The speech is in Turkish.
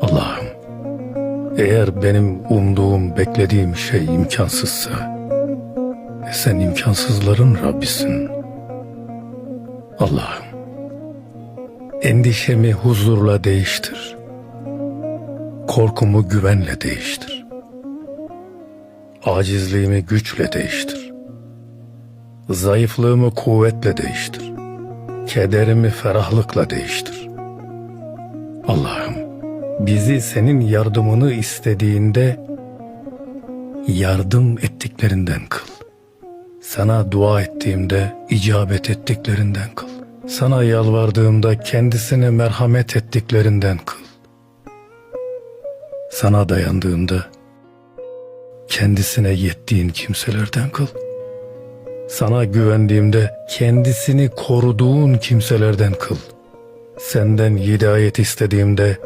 Allah'ım, eğer benim umduğum, beklediğim şey imkansızsa, sen imkansızların Rabbisin. Allah'ım, endişemi huzurla değiştir. Korkumu güvenle değiştir. Acizliğimi güçle değiştir. Zayıflığımı kuvvetle değiştir. Kederimi ferahlıkla değiştir. Allah'ım, bizi senin yardımını istediğinde yardım ettiklerinden kıl. Sana dua ettiğimde icabet ettiklerinden kıl. Sana yalvardığımda kendisine merhamet ettiklerinden kıl. Sana dayandığımda kendisine yettiğin kimselerden kıl. Sana güvendiğimde kendisini koruduğun kimselerden kıl. Senden hidayet istediğimde